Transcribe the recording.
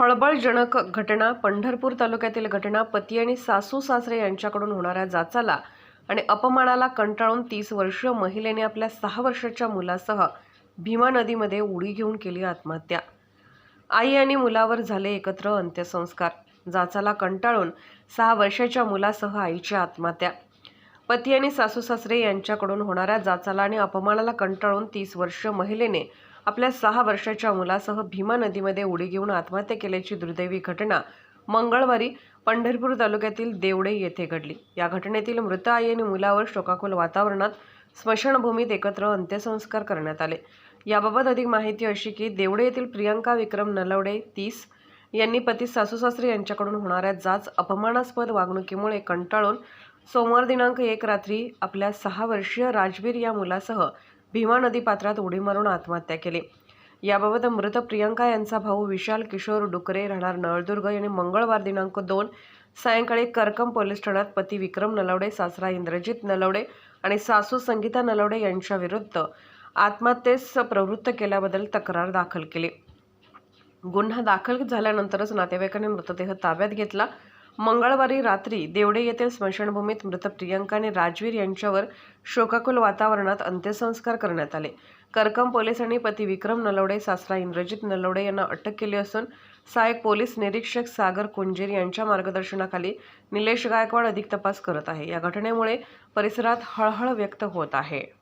खळबळजनक घटना पंढरपूर तालुक्यातील घटना पती आणि सासू सासरे यांच्याकडून होणाऱ्या जाचाला आणि अपमानाला कंटाळून तीस वर्षीय महिलेने आपल्या सहा वर्षाच्या मुलासह भीमा नदीमध्ये उडी घेऊन केली आत्महत्या. आई आणि मुलावर झाले एकत्र अंत्यसंस्कार. जाचाला कंटाळून सहा वर्षाच्या मुलासह आईची आत्महत्या. पती आणि सासू सासरे यांच्याकडून होणाऱ्या जाचाला आणि अपमानाला कंटाळून तीस वर्ष महिलेने आपल्या सहा वर्षाच्या मुलासह भीमा नदीमध्ये उडी घेऊन आत्महत्या केल्याची दुर्दैवी घटना मंगळवारी पंढरपूर तालुक्यातील देवडे येथे घडली. या घटनेतील मृत आई आणि मुलावर शोकाकुल वातावरणात स्मशानभूमीत एकत्र अंत्यसंस्कार करण्यात आले. याबाबत अधिक माहिती अशी की देवडे येथील प्रियंका विक्रम नलवडे तीस यांनी पती सासू सासरे यांच्याकडून होणाऱ्या जाच अपमानास्पद वागणुकीमुळे कंटाळून सोमवार दिनांक एक रात्री आपल्या सहा वर्षीय राजवीर या मुलासह भीमा नदी पात्रात उडी मारून आत्महत्या केली. याबाबत मृत प्रियंका यांचा भाऊ विशाल किशोर डुकरे राहणार नळदुर्ग यांनी मंगळवार दिनांक दोन सायंकाळी करकम पोलीस ठाण्यात पती विक्रम नलवडे सासरा इंद्रजित नलवडे आणि सासू संगीता नलवडे यांच्याविरुद्ध आत्महत्येस प्रवृत्त केल्याबद्दल तक्रार दाखल केली. गुन्हा दाखल झाल्यानंतरच नातेवाईकांनी मृतदेह ताब्यात घेतला. मंगळवारी रात्री देवडे येथील स्मशानभूमीत मृत प्रियंका आणि राजवीर यांच्यावर शोकाकुल वातावरणात अंत्यसंस्कार करण्यात आले. करकम पोलिसांनी पती विक्रम नलवडे सासरा इंद्रजित नलवडे यांना अटक केली असून सहाय्यक पोलीस निरीक्षक सागर कुंजीर यांच्या मार्गदर्शनाखाली निलेश गायकवाड अधिक तपास करत आहे. या घटनेमुळे परिसरात हळहळ व्यक्त होत आहे.